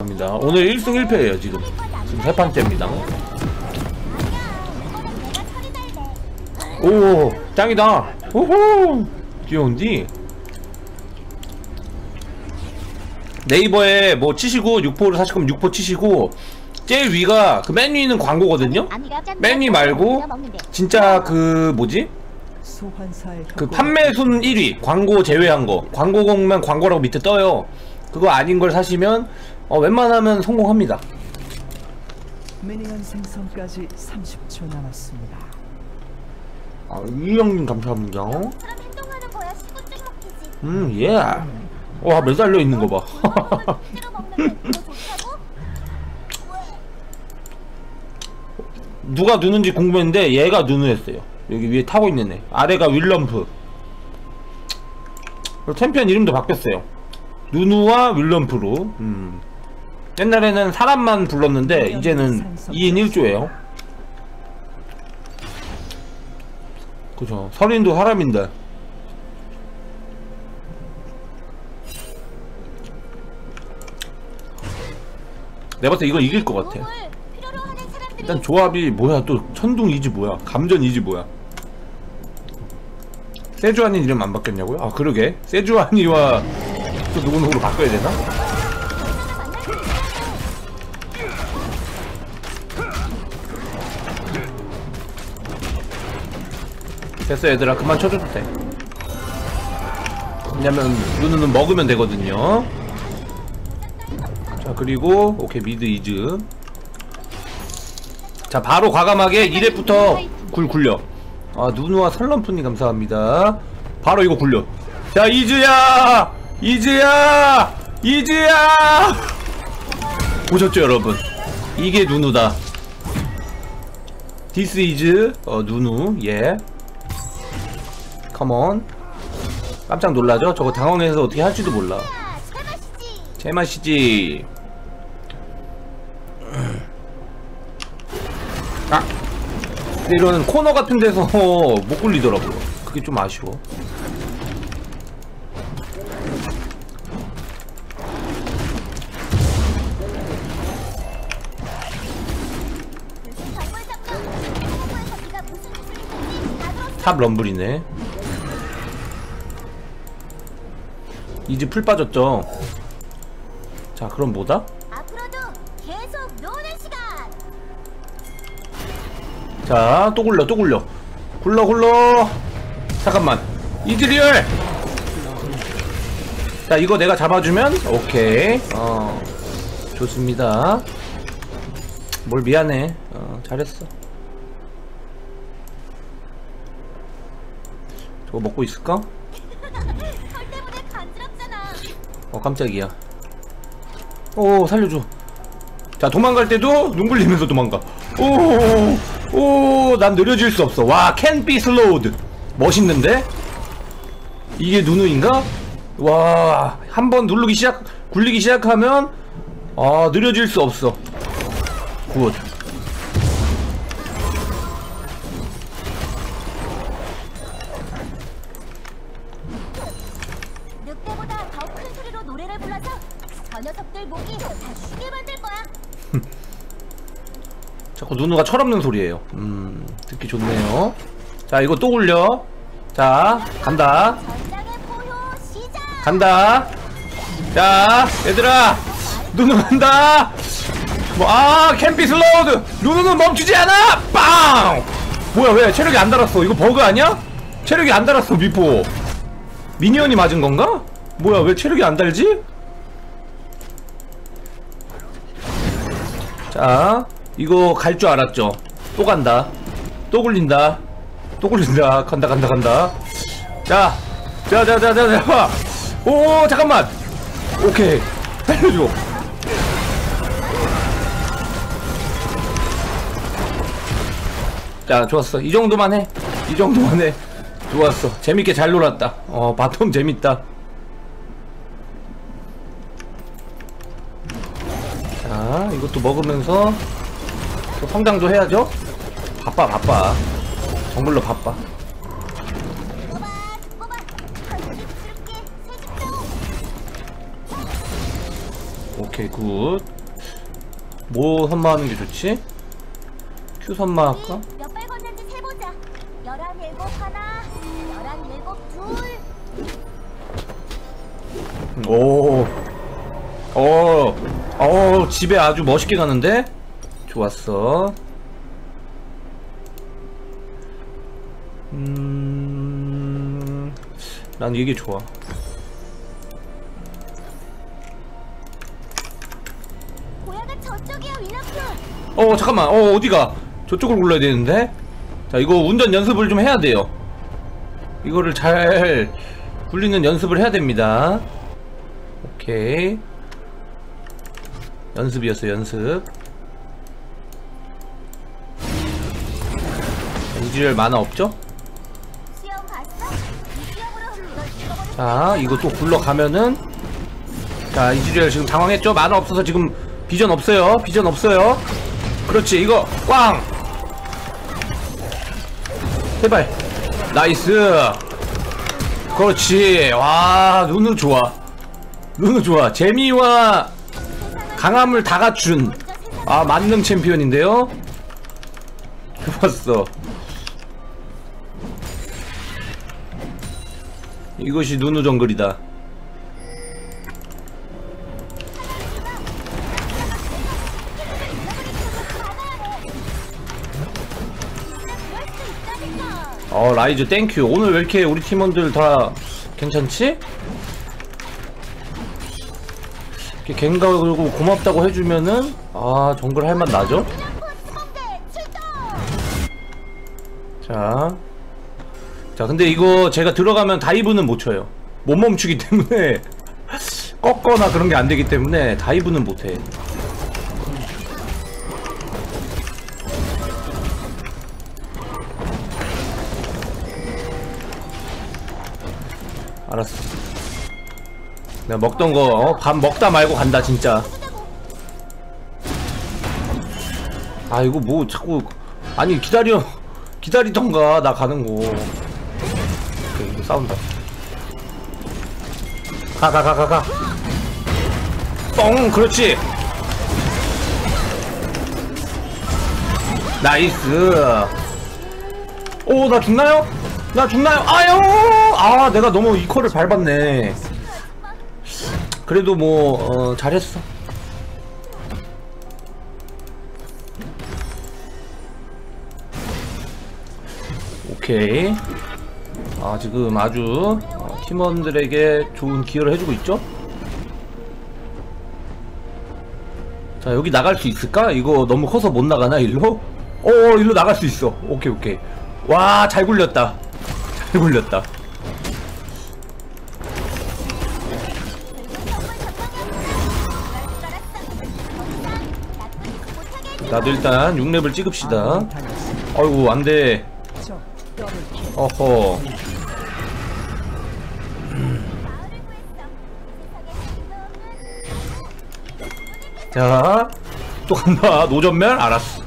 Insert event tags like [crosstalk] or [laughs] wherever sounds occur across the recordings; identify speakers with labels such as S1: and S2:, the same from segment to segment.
S1: 입니다. 오늘 1승 1패예요 지금. 지금 세 판째입니다. 오 짱이다. 오호 귀여운디. 네이버에 뭐 치시고 6포를 사실 거면 6포 치시고 제일 위가 그 맨 위는 광고거든요. 맨 위 말고 진짜 그 뭐지? 그 판매 순 1위 광고 제외한 거 광고공만 광고라고 밑에 떠요. 그거 아닌 걸 사시면 어, 웬만하면 성공합니다.
S2: 미니언 생성까지 30초 남았습니다.
S1: 아, 이형님 감사합니다.
S3: 먹히지.
S1: 음, 예. 와, 매달려 있는 거 봐. [laughs] 누가 누는지 궁금했는데 얘가 누누였어요. 여기 위에 타고 있는 애. 아래가 윌럼프. 챔피언 이름도 바뀌었어요. 누누와 윌럼프로. 음. 옛날에는 사람만 불렀는데 이제는 2인 1조예요. 그죠. 서린도 사람인데. 내가 봤을 때 이거 이길 것 같아. 일단 조합이 뭐야 또 천둥 이지 뭐야 감전 이지 뭐야 세주아니 이름 안 바뀌었냐고요? 아 그러게 세주아니와 또 누구 누구로 바꿔야 되나? 됐어 얘들아. 그만 쳐줘도 돼. 왜냐면 누누는 먹으면 되거든요. 자 그리고 오케이 미드 이즈. 자 바로 과감하게 1렙부터 굴 굴려. 아 누누와 설럼푼이 감사합니다. 바로 이거 굴려. 자 이즈야 이즈야! 이즈야! 보셨죠 여러분? 이게 누누다. 디스 이즈 어 누누. 예. 컴온 깜짝 놀라죠? 저거 당황해서 어떻게 할지도 몰라.
S3: 제맛이지.
S1: 아. 근데 이런 코너 같은 데서 [laughs] 못 굴리더라고요. 그게 좀 아쉬워 탑 럼블이네 이제 풀 빠졌죠 자 그럼 뭐다? 자, 또 굴려, 또 굴려. 굴러, 굴러. 잠깐만. 이즈리얼! 자, 이거 내가 잡아주면, 오케이. 어, 좋습니다. 뭘 미안해. 어, 잘했어. 저거 먹고 있을까? 어, 깜짝이야. 오, 살려줘. 자, 도망갈 때도 눈 굴리면서 도망가. 오, 오, 난 느려질 수 없어. 와, can be slowed. 멋있는데? 이게 누누인가? 와, 한 번 누르기 시작, 굴리기 시작하면, 아, 느려질 수 없어. 굿. 자꾸 누누가 철없는 소리예요. 음, 듣기 좋네요. 자, 이거 또 굴려. 자, 간다. 간다. 자, 얘들아, 누누 간다. 뭐, 아, 캠피 슬로우드. 누누는 멈추지 않아. 빵. 뭐야, 왜 체력이 안 달았어? 이거 버그 아니야? 체력이 안 달았어, 미포. 미니언이 맞은 건가? 뭐야, 왜 체력이 안 달지? 자, 이거 갈 줄 알았죠? 또 간다. 또 굴린다. 또 굴린다. 간다, 간다, 간다. 자, 자, 자, 자, 자, 자. 오, 잠깐만. 오케이. 살려줘. 자, 좋았어. 이 정도만 해. 이 정도만 해. 좋았어. 재밌게 잘 놀았다. 어, 바텀 재밌다. 자, 이것도 먹으면서 또 성장도 해야죠. 바빠, 바빠. 정글로 바빠. 오케이 굿. 뭐 선마하는 게 좋지? Q
S3: 하나, 열한 일곱 둘.
S1: 오. 어. 어, 집에 아주 멋있게 가는데? 좋았어. 음. 난 이게 좋아. 어, 잠깐만. 어, 어디가? 저쪽을 굴러야 되는데? 자, 이거 운전 연습을 좀 해야 돼요. 이거를 잘 굴리는 연습을 해야 됩니다. 오케이. 연습이었어, 연습. 지열 만화 없죠? 자, 이거 또 굴러가면은 자, 이지리얼 지금 당황했죠? 만화 없어서 지금 비전 없어요. 비전 없어요. 그렇지, 이거 꽝! 제발. 나이스. 그렇지. 와, 누누 좋아. 누누 좋아. 재미와 강함을 다 갖춘 아, 만능 챔피언인데요? 좋았어. 이것이 누누 정글이다. 어 라이즈 땡큐 오늘 왜 이렇게 우리 팀원들 다 괜찮지? 이렇게 갱가 그리고 고맙다고 해주면은 아 정글 나죠?
S3: 위너프 수공대 출동.
S1: 자. 자 근데 이거 제가 들어가면 다이브는 못 쳐요. 못 멈추기 때문에 [laughs] 꺾거나 그런 게 안 되기 때문에 다이브는 못해. 알았어. 내가 먹던 거 어? 밥 먹다 말고 간다 진짜. 아 이거 뭐 자꾸 아니 기다려 기다리던가 나 가는 거 싸운다. 가 가 가 가가. 뻥! 그렇지. 나이스. 오 나 죽나요? 나 죽나요? 아유! 아 내가 너무 이코를 밟았네. 그래도 뭐 어, 잘했어. 오케이. 아, 지금 아주 어, 팀원들에게 좋은 기여를 해주고 있죠? 자, 여기 나갈 수 있을까? 이거 너무 커서 못 나가나, 일로? 어, 일로 나갈 수 있어. 오케이, 오케이. 와, 잘 굴렸다. 잘 굴렸다. 나도 일단 6렙을 찍읍시다. 아이고, 안 돼.
S2: 적 더블킬.
S1: 어허. 자, 또 간다. 노전멸? 알았어.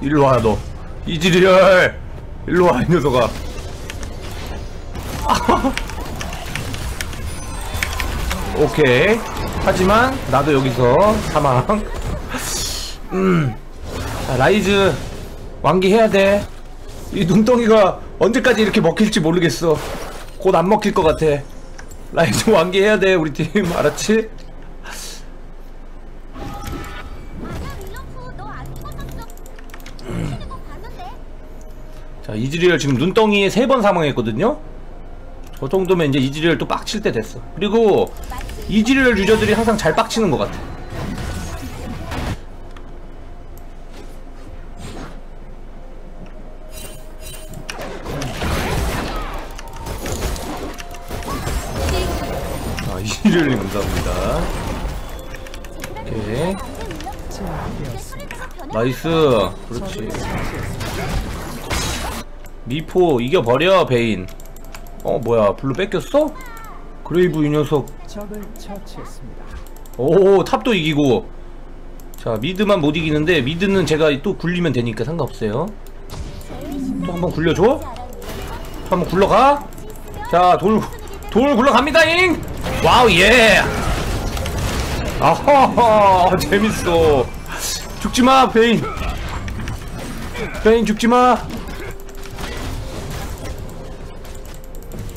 S1: 일로 와, 너. 이지리얼! 일로 와, 이 녀석아. [laughs] 오케이. 하지만, 나도 여기서 사망. 음. 자, 라이즈, 완기해야 돼. 이 눈덩이가 언제까지 이렇게 먹힐지 모르겠어. 곧 안 먹힐 것 같아. 라이즈 [laughs] 완기해야 돼, 우리 팀. 알았지? 자, 이즈리얼 지금 눈덩이에 세 번 사망했거든요? 저 정도면 이제 이즈리얼 또 빡칠 때 됐어. 그리고 이즈리얼 유저들이 항상 잘 빡치는 것 같아. 아, 이즈리얼님 감사합니다. 오케이. 나이스. 그렇지. 미포 이겨버려, 베인. 어, 뭐야, 블루 뺏겼어? 그레이브 이 녀석. 오, 탑도 이기고. 자, 미드만 못 이기는데, 미드는 제가 또 굴리면 되니까 상관없어요. 또 한번 굴려줘? 또 한번 굴러가? 자, 돌, 돌 굴러갑니다잉! 와우, 예! 아하 재밌어 죽지마 베인 베인 죽지마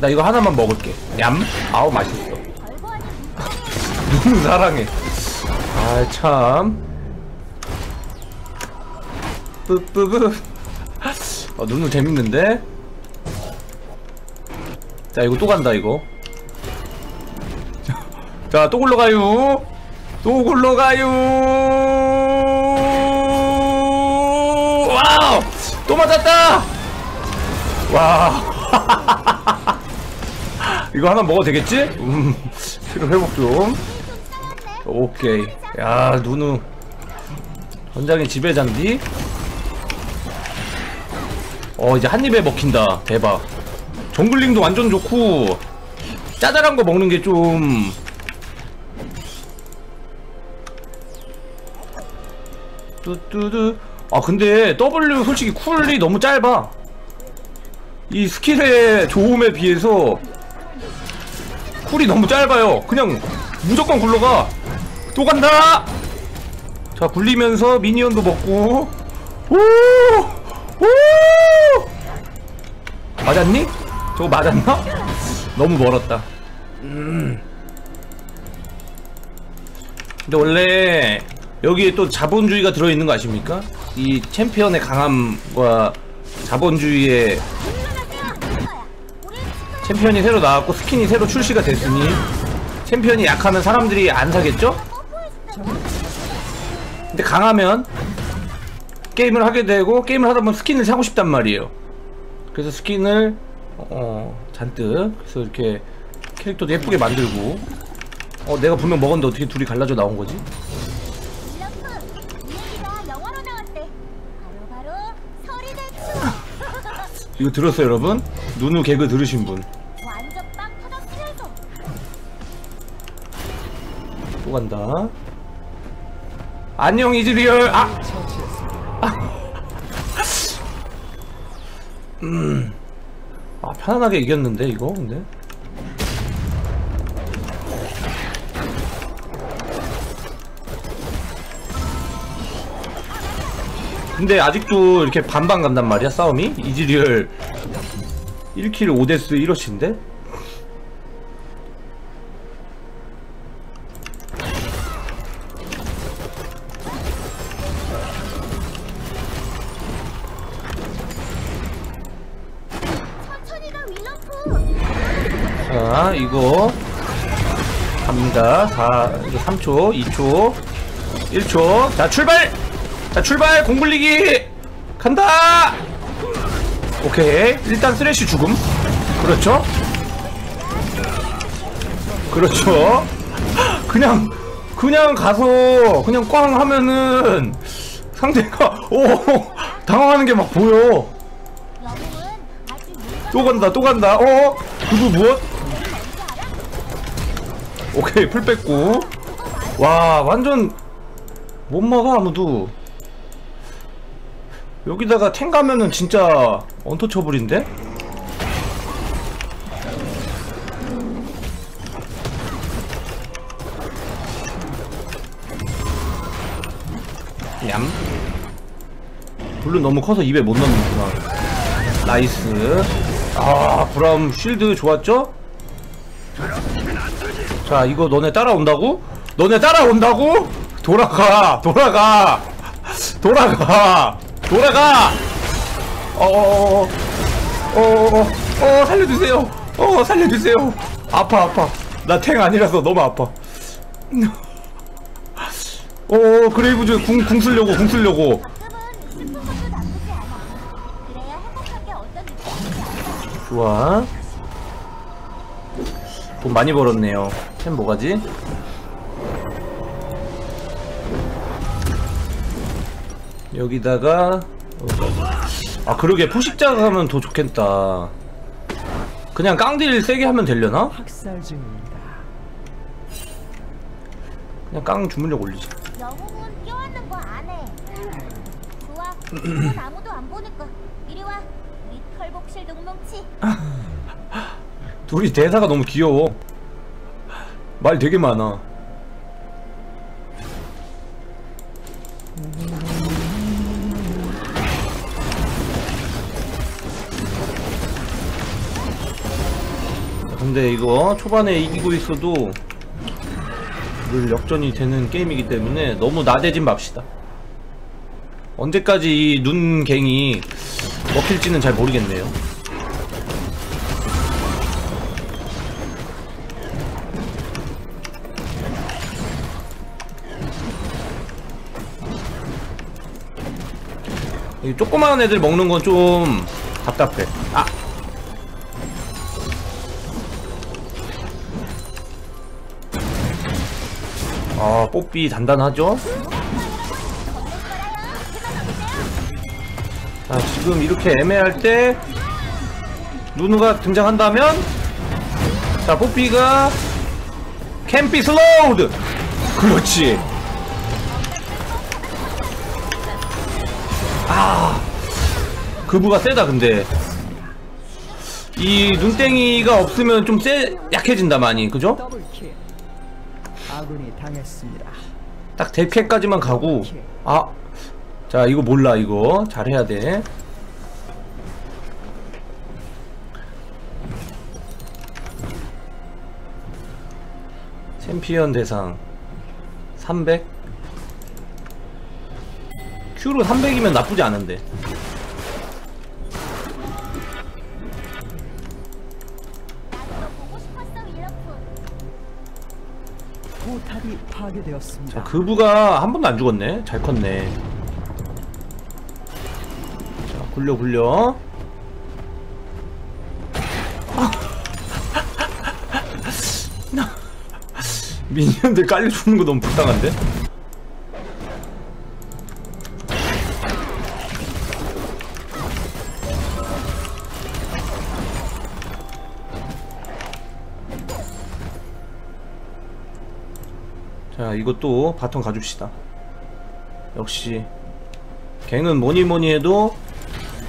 S1: 나 이거 하나만 먹을게. 얌? 아우 맛있어. 너무 사랑해. 아참. 뿌뿌뿌. 어 눈누 재밌는데? 자 이거 또 간다 이거. 자 또 굴러가요. 또 굴러가요. 와우! 또 맞았다! 와 [laughs] 이거 하나 먹어도 되겠지? 음 피로 회복 좀. 오케이. 야 누누. 전장의 지배자인디? 어 이제 한 입에 먹힌다. 대박. 정글링도 완전 좋고. 짜잘한 거 먹는 게 좀. 뚜뚜뚜. 아 근데 W 솔직히 쿨이 너무 짧아. 이 스킬의 좋음에 비해서 쿨이 너무 짧아요 그냥 무조건 굴러가 또 간다 자 굴리면서 미니언도 먹고 오! 오! 맞았니? 저거 맞았나? 너무 멀었다 음. 근데 원래 여기에 또 자본주의가 들어있는 거 아십니까? 이 챔피언의 강함과 자본주의의 챔피언이 새로 나왔고 스킨이 새로 출시가 됐으니 챔피언이 약하면 사람들이 안 사겠죠? 근데 강하면 게임을 하게 되고 게임을 하다 보면 스킨을 사고 싶단 말이에요 그래서 스킨을 어 잔뜩 그래서 이렇게 캐릭터도 예쁘게 만들고 어 내가 분명 먹었는데 어떻게 둘이 갈라져 나온 거지?
S3: 이.
S1: 이거 들었어요 여러분? 누누 개그 들으신 분. 또. 간다. 안녕 이즈리얼. 아!
S2: 처치했습니다.
S1: 아 편안하게 이겼는데 이거? 근데? 근데 아직도 이렇게 반반 간단 말이야 싸움이? 이즈리얼 1킬 5데스 1호치인데?
S3: 천천히가 윌럼프.
S1: 자 이거 갑니다. 4 이거 3초 2초 1초. 자 출발! 자 출발! 공굴리기! 간다 오케이. 일단 쓰레쉬 죽음. 그렇죠? 그렇죠. [laughs] 그냥 그냥 가서 그냥 꽝 하면은 상대가 [laughs] 오 당황하는 게 막 보여. 또 간다 또 간다. 어? 그거 무엇? 오케이 풀 뺐고. 와 완전 못 막아 아무도. 여기다가 탱 가면은 진짜 언터처블인데 냠 블루 너무 커서 입에 못 넣는구나 나이스 아 브라움 쉴드 좋았죠? 자 이거 너네 따라온다고? 너네 따라온다고? 돌아가 돌아가 [laughs] 돌아가 돌아가 어어어어 어 어 어 어, 살려주세요. 어 살려주세요. 아파 아파. 나 탱 아니라서 너무 아파. 어 그레이브즈 궁, 궁 쓰려고 궁 쓰려고. 좋아. 돈 많이 벌었네요. 템 뭐가지? 여기다가 어, 아 그러게 포식자 가면 더 좋겠다 그냥 깡딜 세게 하면 되려나?
S2: 학살 중입니다.
S1: 그냥 깡 주문력 올리자
S3: 영웅은 껴안는 거 안 해. 좋아. 넌 아무도 안 보니까 이리 와. 우리 털복실 동뭉치. [laughs]
S1: 둘이 대사가 너무 귀여워 말 되게 많아 근데 이거 초반에 이기고 있어도 늘 역전이 되는 게임이기 때문에 너무 나대진 맙시다. 언제까지 이 눈갱이 먹힐지는 잘 모르겠네요. 이 조그마한 애들 먹는 건 좀 답답해. 아! 뽀삐 단단하죠? 자, 지금 이렇게 애매할 때 누누가 등장한다면 자, 뽀삐가 캠피 슬로우드! 그렇지. 아, 그부가 세다, 근데. 이 눈땡이가 없으면 좀 세, 약해진다, 많이. 그죠?
S2: 아군이 당했습니다.
S1: 딱 대캐까지만 가고 아, 자 이거 몰라 이거 잘해야 돼. 챔피언 대상 300 큐로 300이면 나쁘지 않은데
S2: 파괴되었습니다.
S1: 자 그부가 한 번도 안 죽었네 잘 컸네 자 굴려 굴려 [laughs] 미니언들 깔려주는 거 너무 불쌍한데? 자 이것도 바톤 가줍시다. 역시 갱은 뭐니 뭐니 해도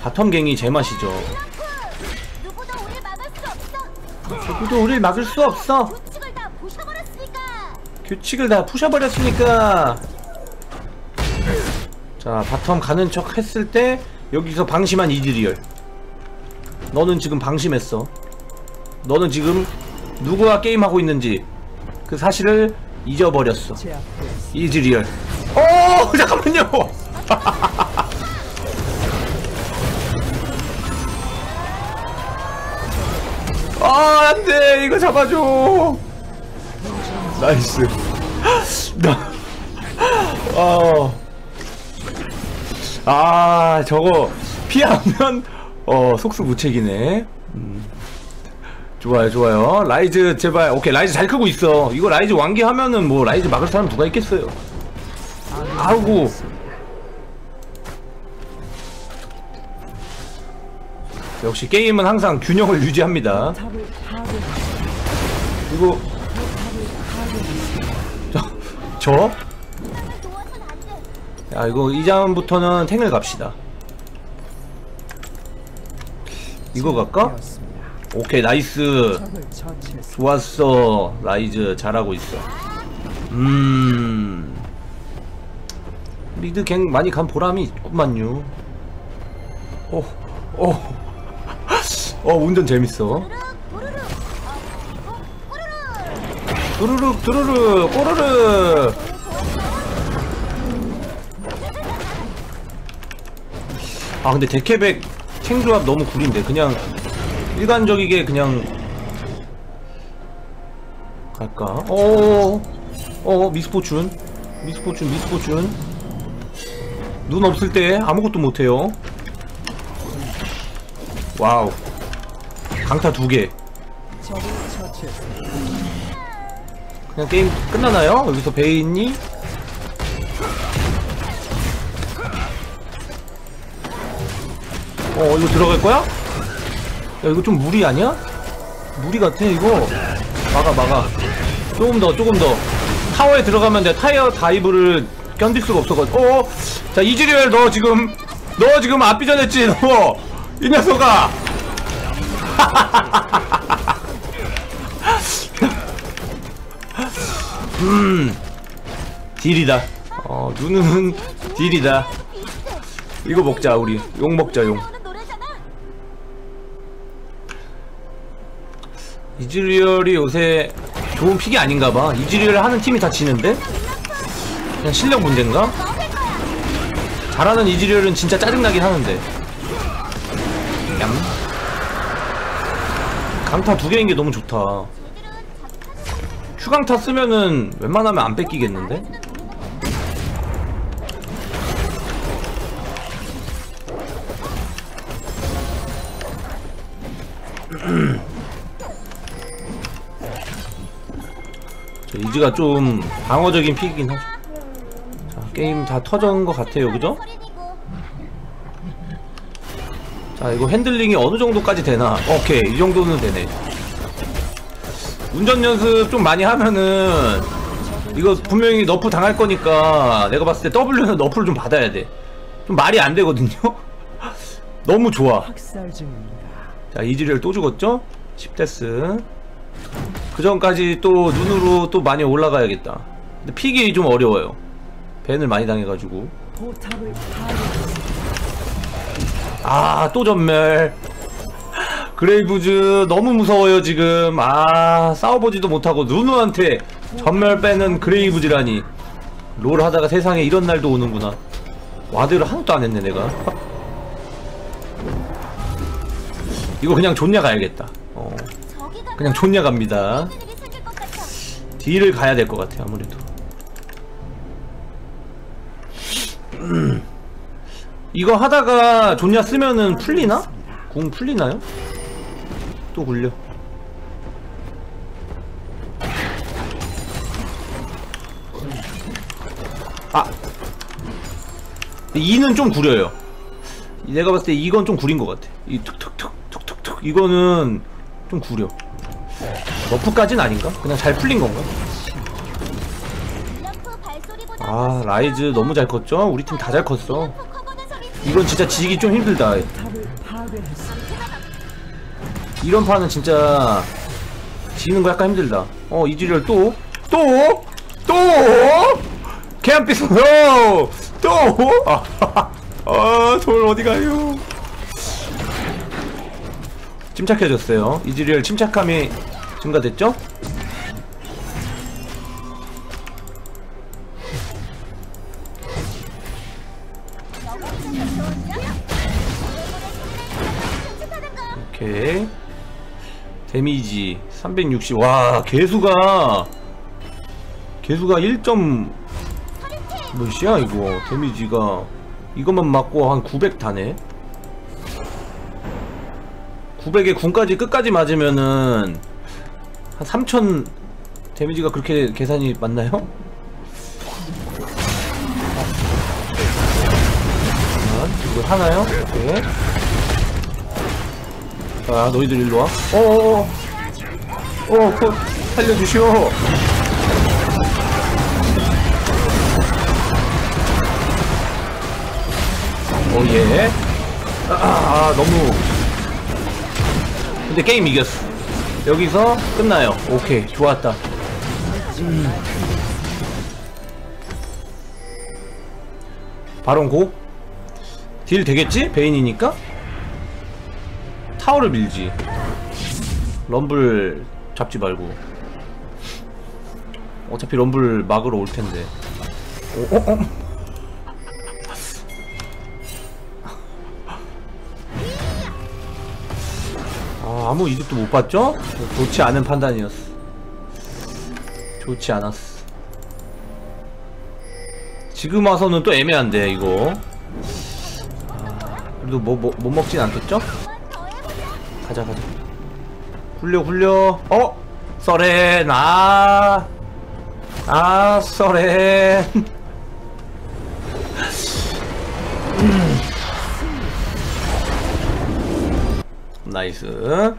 S1: 바텀 갱이 제맛이죠.
S3: 누구도 우릴 막을 수 없어. 규칙을 다 부셔버렸으니까.
S1: 규칙을 다 부셔버렸으니까. 자 바텀 가는 척 했을 때 여기서 방심한 이즈리얼. 너는 지금 방심했어. 너는 지금 누구와 게임하고 있는지. 그 사실을 잊어버렸어
S2: 제압되었습니다.
S1: 이즈 리얼 어 [laughs] 잠깐만요 [laughs] 아 안돼 이거 잡아줘 나이스 [laughs] 나 어. 아 저거 피하면 어 속수무책이네 음. 좋아요 좋아요 라이즈 제발 오케이 라이즈 잘 크고 있어 이거 라이즈 완기하면은 뭐 라이즈 막을 사람 누가 있겠어요 아우고 역시 게임은 항상 균형을 유지합니다. 이거 저? 저? 야 이거 이 장부터는 탱을 갑시다 이거 갈까? 오케이 나이스. 좋았어 라이즈 잘하고 있어 음 미드 갱 많이 간 보람이 있구만요 오, 오. [laughs] 어 운전 재밌어.
S3: 어.
S1: 두루룩 두루룩 꼬르르 아 근데 데케백 탱조합 너무 구린데 그냥 일반적이게 그냥 갈까? 어어 어 미스포춘 미스포춘 미스포춘 눈 없을 때 아무것도 못해요 와우 강타 두개. 그냥 게임 끝나나요? 여기서 베인이 어 이거 들어갈 거야? 야 이거 좀 무리 아니야? 무리 같아 이거. 막아 막아. 조금 더 조금 더. 타워에 들어가면 내 타이어 다이브를 견딜 수가 없어가지고 어? 자 이즈리얼 너 지금 너 지금 앞비전했지 너. 이 녀석아. [laughs] 음. 딜이다. 어 눈은 딜이다. 이거 먹자 우리. 용 먹자 용
S3: 나오는 노래잖아.
S1: 이즈리얼이 요새 좋은 픽이 아닌가 봐. 이즈리얼 하는 팀이 다 지는데? 그냥 실력 문제인가? 잘하는 이즈리얼은 진짜 짜증나긴 하는데. 얌. 강타 두 개인 게 너무 좋다. 휴강타 쓰면은 웬만하면 안 뺏기겠는데? 이즈가 좀 방어적인 픽이긴 하죠. 자, 게임 다 터진 것 같아요, 그죠? 자, 이거 핸들링이 어느 정도까지 되나? 오케이, 이 정도는 되네. 운전 연습 좀 많이 하면은 이거 분명히 너프 당할 거니까 내가 봤을 때 W는 너프를 좀 받아야 돼. 좀 말이 안 되거든요? [laughs] 너무 좋아. 자, 이즈리얼 또 죽었죠? 10데스. 그 전까지 또 눈으로 또 많이 올라가야겠다. 근데 픽이 좀 어려워요. 밴을 많이 당해가지고. 아, 또 전멸. 그레이브즈 너무 무서워요, 지금. 아, 싸워보지도 못하고 누누한테 전멸 빼는 그레이브즈라니. 롤 하다가 세상에 이런 날도 오는구나. 와드를 하나도 안 했네, 내가. 이거 그냥 존냐 가야겠다. 어, 그냥 존냐 갑니다. 딜을 가야 될 것 같아, 아무래도. 음. [clears throat] 이거 하다가 존냐 쓰면은 풀리나? 궁 풀리나요? 또 굴려. 아! 2는 좀 구려요. 내가 봤을 때 이건 좀 구린 것 같아. 이 툭툭툭, 툭툭툭. 이거는 좀 구려. 너프까진 아닌가? 그냥 잘 풀린 건가?
S3: 발소리보다
S1: 아, 라이즈 너무 잘 컸죠? 우리 팀 다 잘 컸어. 이건 진짜 지기 좀 힘들다. 이런 판은 진짜 지는 거 약간 힘들다. 어, 이지리얼 또? 또? 또? 어! 또? 아, [laughs] 아, 돌 어디 가요? 침착해졌어요. 이지리얼 침착함이 증가됐죠? 오케이. 데미지 360. 와, 개수가 개수가 1. 몇이야 이거? 데미지가 이것만 맞고 한 900 다네. 900에 군까지 끝까지 맞으면은 한3000 데미지가 그렇게 계산이 맞나요? 자, 이거 하나요? 오케이. 자, 너희들 일로 와. 어어어. 어, 그, 살려주시오. 오, 예. 아, 아, 너무. 근데 게임 이겼어. 여기서 끝나요. 오케이, 좋았다. 음. 바론 고? 딜 되겠지? 베인이니까? 타워를 밀지 럼블 잡지 말고 어차피 럼블 막으러 올 텐데 어, 어, 어. 아, 아무 이득도 못 봤죠? 좋지 않은 판단이었어 좋지 않았어 지금 와서는 또 애매한데 이거 아, 그래도 뭐, 뭐, 못 먹진 않겠죠? 가자 가자 굴려 굴려 어? 써렌 아, 아 음. 나이스